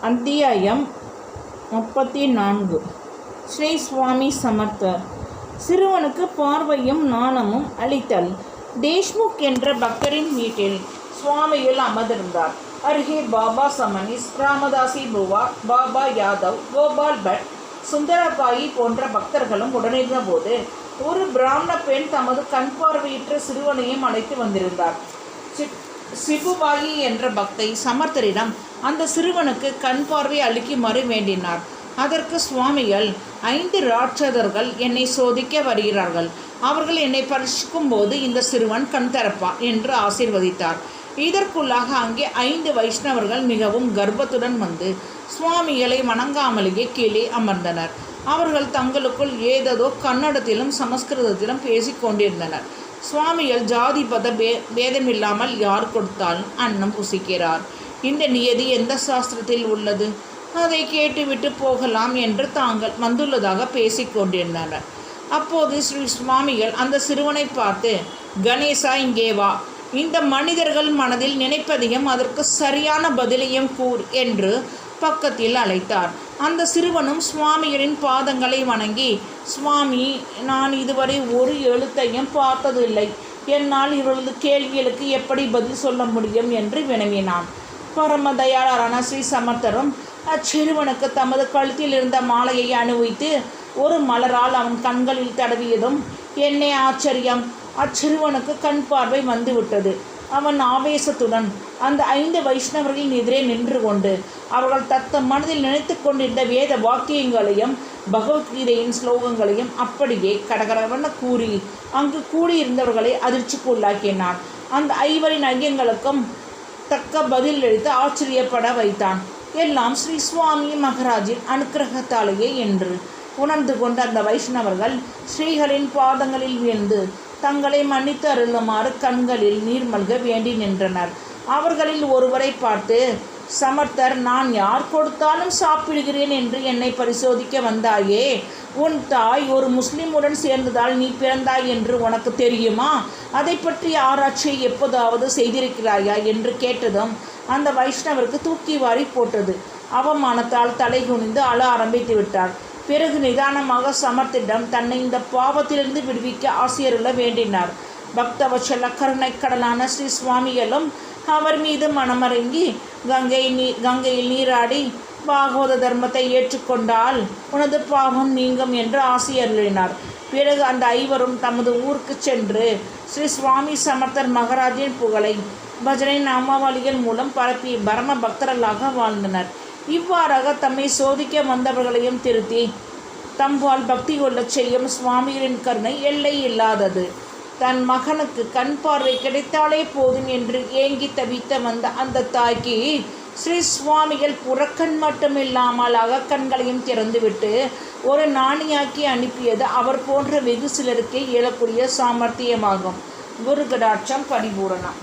அத்தியாயம் முப்பத்தி நான்கு ஸ்ரீ சுவாமி சமர்த்தர். சிறுவனுக்கு பார்வையும் நாணமும் அளித்தல். தேஷ்முக் என்ற பக்தரின் வீட்டில் சுவாமியில் அமர்ந்திருந்தார். அருகே பாபா சமனிஸ் ராமதாசி புவா பாபா யாதவ் கோபால் பட் சுந்தரபாயி போன்ற பக்தர்களும் உடனிருந்த போது ஒரு பிராமண பெண் தமது கண் பார்வையற்ற சிறுவனையும் அழைத்து வந்திருந்தார். சி- சிபுபாயி என்ற பக்தை சமர்த்தரிடம் அந்த சிறுவனுக்கு கண் பார்வை அளிக்குமாறு வேண்டினார். அதற்கு சுவாமிகள் ஐந்து ராட்சதர்கள் என்னை சோதிக்க வருகிறார்கள். அவர்கள் என்னை பரிசிக்கும் போது இந்த சிறுவன் கண் திறப்பான் என்று ஆசீர்வதித்தார். இதற்குள்ளாக அங்கே ஐந்து வைஷ்ணவர்கள் மிகவும் கர்ப்பத்துடன் வந்து சுவாமிகளை வணங்காமலேயே கீழே அமர்ந்தனர். அவர்கள் தங்களுக்குள் ஏதேதோ கன்னடத்திலும் சமஸ்கிருதத்திலும் பேசிக் கொண்டிருந்தனர். சுவாமிகள் ஜாதி பத பே பேதமில்லாமல் யார் கொடுத்தாலும் அன்னம் புசிக்கிறார் இந்த நியதி எந்த சாஸ்திரத்தில் உள்ளது? அதை கேட்டுவிட்டு போகலாம் என்று தாங்கள் வந்துள்ளதாக பேசிக் கொண்டிருந்தனர். அப்போது ஸ்ரீ சுவாமிகள் அந்த சிறுவனை பார்த்து கணேசா இங்கே வா. இந்த மனிதர்கள் மனதில் நினைப்பதையும் அதற்கு சரியான பதிலையும் கூர் என்று பக்கத்தில் அழைத்தார். அந்த சிறுவனும் சுவாமிகளின் பாதங்களை வணங்கி சுவாமி நான் இதுவரை ஒரு எழுத்தையும் பார்த்ததில்லை. என்னால் இவரது கேள்விகளுக்கு எப்படி பதில் சொல்ல முடியும்? என்று வினவினான். பரமதயாளரான ஸ்ரீ சமர்த்தரும் அச்சிறுவனுக்கு தமது கழுத்தில் இருந்த மாலையை அணிவித்து ஒரு மலரால் அவன் கண்களில் தடவியதும் என்னே ஆச்சரியம். அச்சிறுவனுக்கு கண் பார்வை வந்துவிட்டது. அவன் ஆவேசத்துடன் அந்த ஐந்து வைஷ்ணவர்களின் எதிரே நின்று கொண்டு அவர்கள் தத்த மனதில் நினைத்து கொண்டிருந்த வேத வாக்கியங்களையும் பகவத்கீதையின் ஸ்லோகங்களையும் அப்படியே கடகடவன கூறி அங்கு கூடியிருந்தவர்களை அதிர்ச்சிக்குள்ளாக்கினான் அந்த ஐவரின் ஐயங்களுக்கும் தக்க பதில் அளித்து ஆச்சரியப்பட வைத்தான். எல்லாம் ஸ்ரீ சுவாமி மகராஜின் அனுக்கிரகத்தாலேயே என்று உணர்ந்து கொண்ட அந்த வைஷ்ணவர்கள் ஸ்ரீகளின் பாதங்களில் விழுந்து தங்களை மன்னித்து அருளுமாறு கண்களில் நீர் மல்க வேண்டி நின்றனர். அவர்களில் ஒருவரை பார்த்து சமர்த்தர் நான் யார் கொடுத்தாலும் சாப்பிடுகிறேன் என்று என்னை பரிசோதிக்க வந்தாயே? உன் தாய் ஒரு முஸ்லிமுடன் சேர்ந்ததால் நீ பிறந்தாய் என்று உனக்கு தெரியுமா? அதை பற்றி ஆராய்ச்சியை எப்போதாவது செய்திருக்கிறாயா? என்று கேட்டதும் அந்த வைஷ்ணவருக்கு தூக்கி வாரி போட்டது. அவமானத்தால் தலை குனிந்து அழ ஆரம்பித்து விட்டார். பிறகு நிதானமாக சமர்த்திடம் தன்னை இந்த பாவத்திலிருந்து விடுவிக்க ஆசிரியருள்ள வேண்டினார். பக்தவச்சல கருணை கடலான ஸ்ரீ சுவாமிகளும் அவர் மீது மனமறங்கி கங்கை நீ கங்கையில் நீராடி பாகவத தர்மத்தை ஏற்றுக்கொண்டால் உனது பாவம் நீங்கும் என்று ஆசியருளினார் பிறகு அந்த ஐவரும் தமது ஊருக்கு சென்று ஸ்ரீ சுவாமி சமர்த்தர் மகராஜின் புகழை பஜனை நாமாவளிகள் மூலம் பரப்பி பரம பக்தர்களாக வாழ்ந்தனர். இவ்வாறாக தம்மை சோதிக்க வந்தவர்களையும் திருத்தி தம்பால் பக்தி கொள்ளச் செய்யும் சுவாமிகளின் கருணை எல்லை இல்லாதது. தன் மகனுக்கு கண் பார்வை கிடைத்தாலே போதும் என்று ஏங்கி தவித்த வந்த அந்த தாய்க்கு ஸ்ரீ சுவாமிகள் புறக்கண் மட்டுமில்லாமல் அகக்கண்களையும் திறந்துவிட்டு ஒரு நாணியாக்கி அனுப்பியது அவர் போன்ற வெகு சிலருக்கே இயலக்கூடிய சாமர்த்தியமாகும். குரு கடாட்சம் பரிபூரணம்.